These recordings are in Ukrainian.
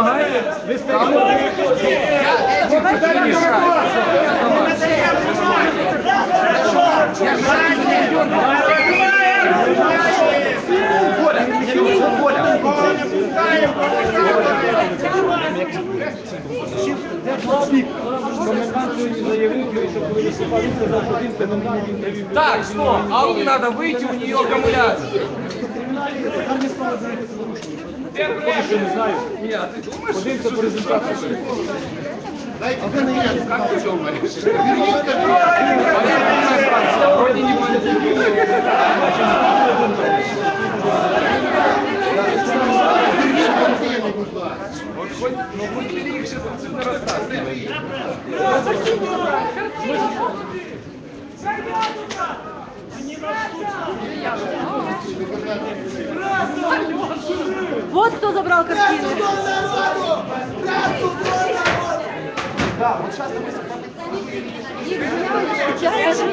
Помагайте. Ви. Так, стоп, Алле надо выйти, у нее аккумуляция. Поки що не знаю. Не, а ты думаешь, Подивимося по результату. как ты думаешь? Вроде не манипулирует. Вот хоть, ну хоть бери их сейчас отсюда расстаться. Вот кто забрал картины. Да, вот сейчас Я же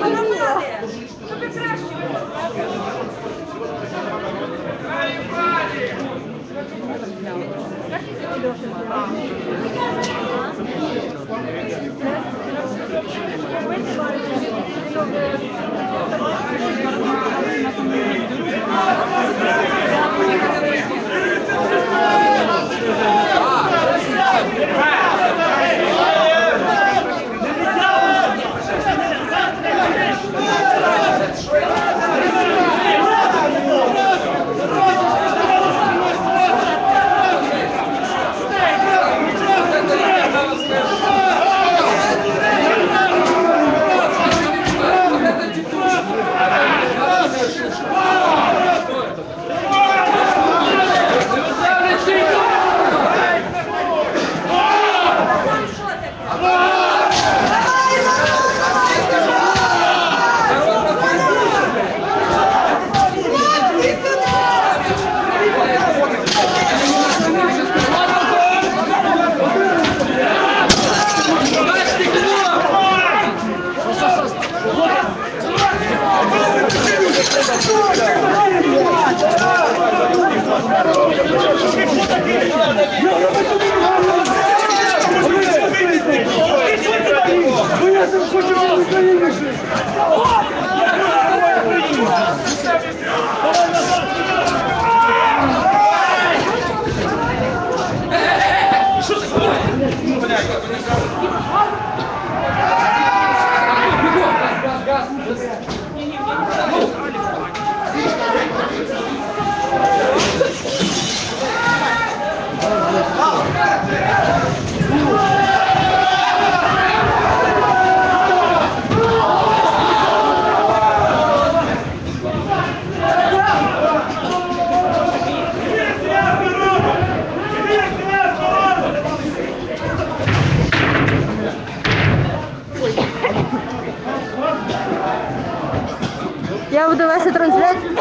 Я буду вести трансляцію.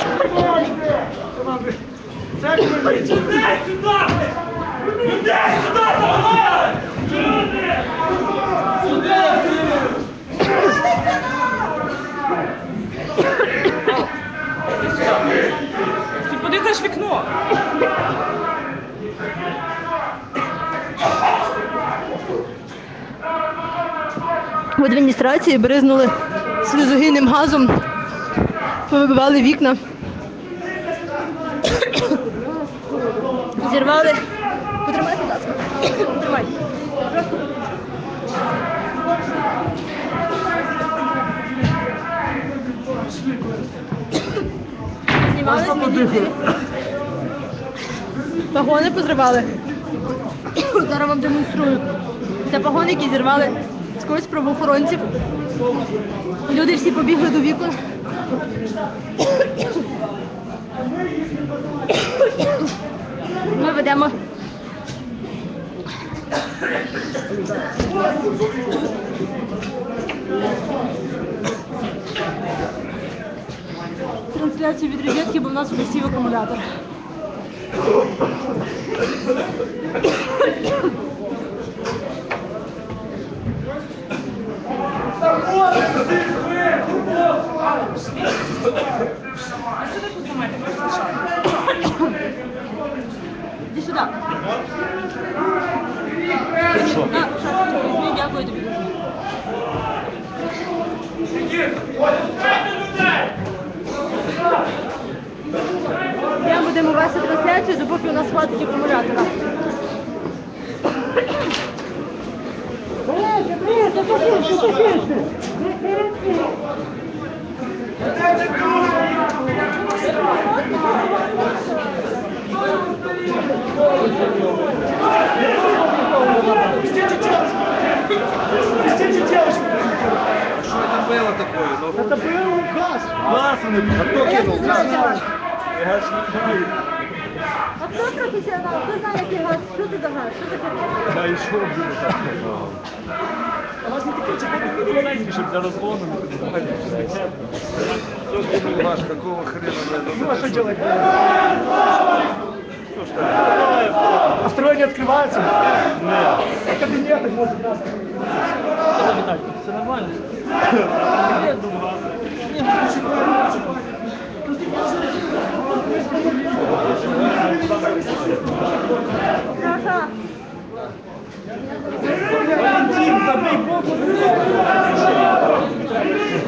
Людей сюди! Людей сюди! Люди! Ти подивись вікно! В адміністрації бризнули сльозогінним газом, повибивали вікна. Зірвали. Потримай, будь ласка. Потримай. Знімали змінити. Погони позривали. Зараз вам демонструю. Це погони, які зірвали з когось правоохоронців. Люди всі побігли до вікон. Ми ведемо. Трансляцію від розетки, бо в нас вже сів акумулятор. Іди сюди. На, шапочку візьми, дякую тобі. Я будемо вести трансляцію, допоки у нас хватить акумулятора. Такое? Ну, Это был газ. Газ вони. А хто кинув? Газ. Газ А хто професіонал? Хто знає, який газ? Що це за газ? Що таке? Да і що буде так? У нас не таке чекати маленькі, щоб за розгоном. Маш, какого хрена? Ну а що делать? Что ж так? Построение открывается? Нет. Кабинеты может нас. Все нормально? Саша, Валентин, забей богу. Так и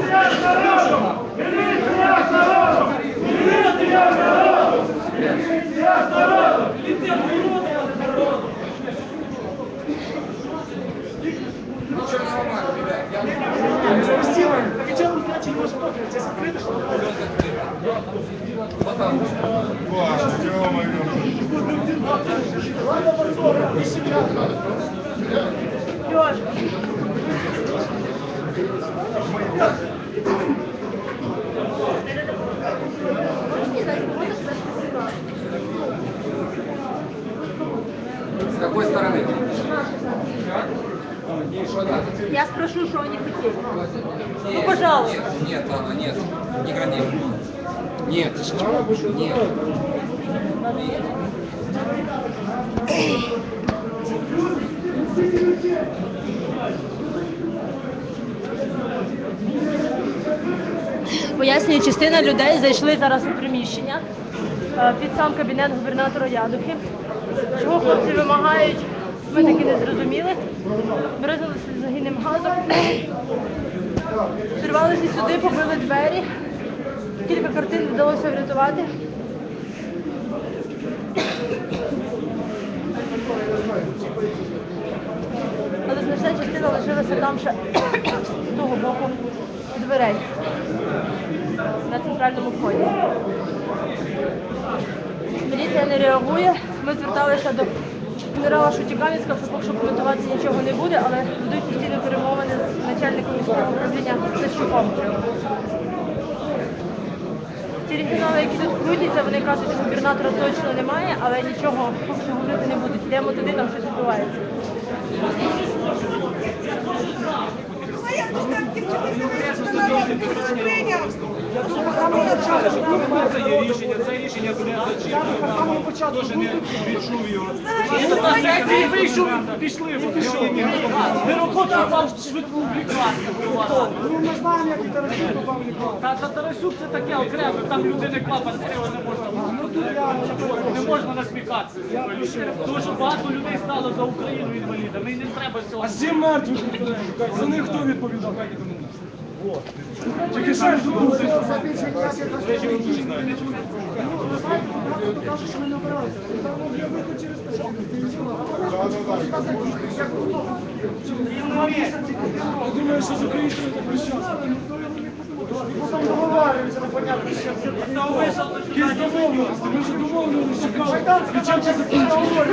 С какой стороны? я спрошу, что они хотели. Ну, пожалуйста. Нет, нет, Анна, нет. Не гради. Нет, ты что? Нет. Пояснюю, частина людей зайшли зараз у приміщення е, під сам кабінет губернатора Ядухи. Чого хлопці вимагають, ми таки не зрозуміли. Виразилися загинним газом. Зірвалися сюди, побили двері. Кілька картин вдалося врятувати. Але значна частина лишилася там ще з того боку дверей на центральному вході. Міліція не реагує. Ми зверталися до генерала Шутікамінська, що поки що коментувати нічого не буде, але ведуть постійні перемовини з начальником міського управління Сищуком. Ті регіонали, які тут крутяться, вони кажуть, що губернатора точно немає, але нічого що говорити не будуть. Йдемо туди, там щось відбувається. Це є рішення, це рішення буде зачитано. Дуже не відчув його. Ти вийшов, пішли, пішли. Ми роботу вам швидку прекрасно. Ну, ми знаємо, як і Тарасюк попав лікарню. Та, та Тарасюк це таке окремо, там людини клапан стріла не можна. Не можна насміхатися. Дуже багато людей стало за Україну інвалідами. І не треба цього. А сім мертвих. За них хто відповідав? Тільки що ж думаю, що з українцями так прощався. Потім договарюємося, непонятно, що. Якісь домовленості, ми вже домовленості чекали. І чим це закінчилося?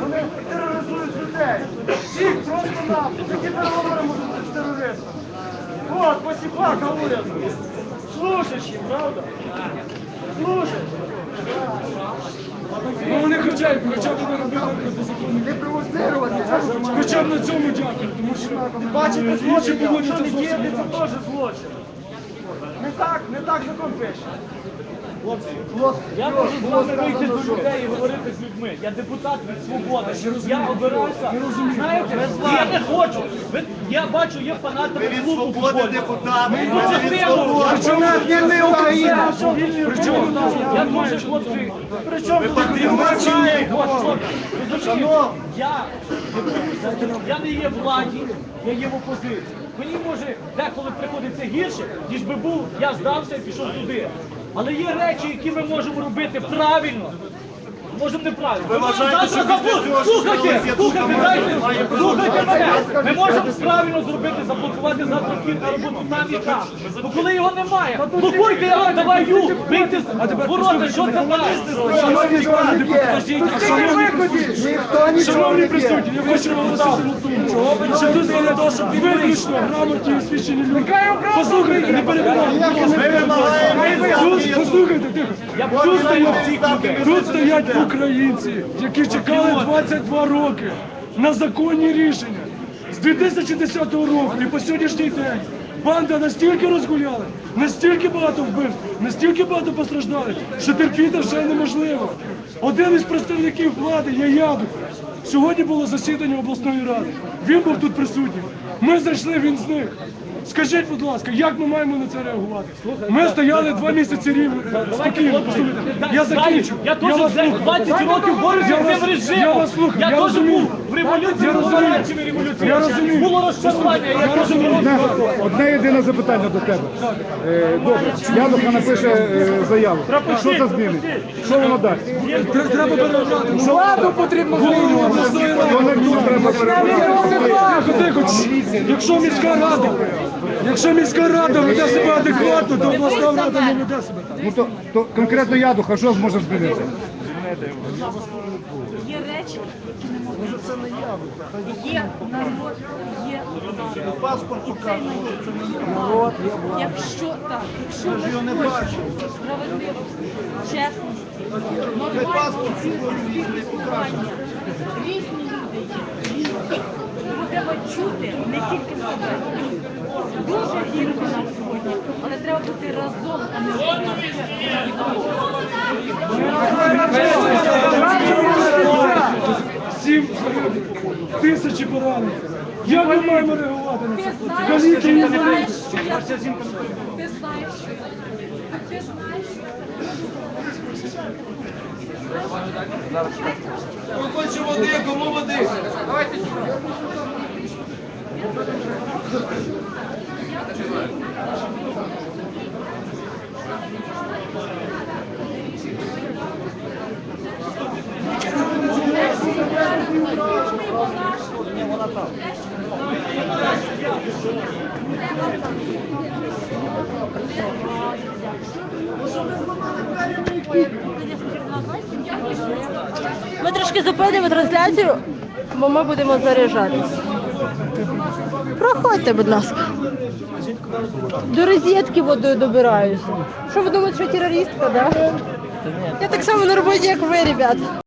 Вони тероризують людей. Всіх просто нам. Такі переговори можуть. Вот, посіпак говорять. Слушаєш їм, правда? Слушаєш. Ну вони хоча б, хоча б не робили не провоцирувати. Хоча б на цьому дякую, тому що бачите, злочин поводиться злочин. Це теж злочин. Не так, не так закон пише. Я можу з вами вийти до людей і говорити з людьми. Я депутат від свободи. Я обирався. Знаєте, я не хочу. Ви- Я бачу, є фанати Від клубу свободи футбольного. депутати. Ми дуже сильно. Причому вільний Україна. Причому Я дуже хлопці. Причому. Я я не є в владі, я є в опозиції. Мені може деколи приходиться гірше, ніж би був, я здався і пішов туди. Але є речі, які ми можемо робити правильно. Можемо неправильно. Ви вважаєте, що після цього, що слухайте, сталося, слухайте, тут дайте, має слухайте мене. Ми можемо правильно зробити, заблокувати завтра вхід на роботу там і там. Бо коли його немає, блокуйте його, давай вийти з ворота, що це має? Шановні депутати, шановні, шановні присутні, я хочу наголосити на тому, що тут того, виключно грамотні і освічені люди. Послухайте, не перебивайте. Ми вимагаємо послухайте, тихо. Тут стоять, тут стоять українці, які чекали 22 роки на законні рішення. З 2010 року і по сьогоднішній день банда настільки розгуляла, настільки багато вбивств, настільки багато постраждалих, що терпіти вже неможливо. Один із представників влади є Ядух. Сьогодні було засідання обласної ради. Він був тут присутній. Ми зайшли, він зник. Скажіть, будь ласка, як ми маємо на це реагувати? Ми стояли два місяці рівно. Спокійно, послухайте. Я закінчу. Я теж вас слухаю. 20 років борюся з цим режимом. Я вас слухаю, Я теж був в революції, Я в розумію. революції. Я розумію. Було розчарування, я теж Одне, одне єдине запитання до тебе. Е, добре, Януха напише е, заяву. Що це змінить? Що воно дасть? Треба переглянути. Владу потрібно змінювати. ради. Якщо міська рада, якщо міська рада веде себе адекватно, то обласна рада не веде себе так. Ну то, то конкретно Ядуха, що зможе змінити? Є речі, які не можуть. Це не я. Є народ, є влада. Паспорт народ. Якщо так, якщо ми хочемо справедливості, чесності, нормальності, спілкування, різні люди є. Будемо чути не тільки себе. Дуже гірко нам сьогодні, але треба бути разом, а не Сім тисячі поранених. Як ми маємо реагувати на це? ти знаєш, що я... Ти знаєш, що я... Ти знаєш, що Хоче води, кому води? Давайте Ми трошки зупинимо трансляцію, бо ми будемо заряджатися. Проходьте, будь ласка. До розетки водою добираюся. Що ви думаєте, що терористка, да? Я так само на роботі, як ви, ребят.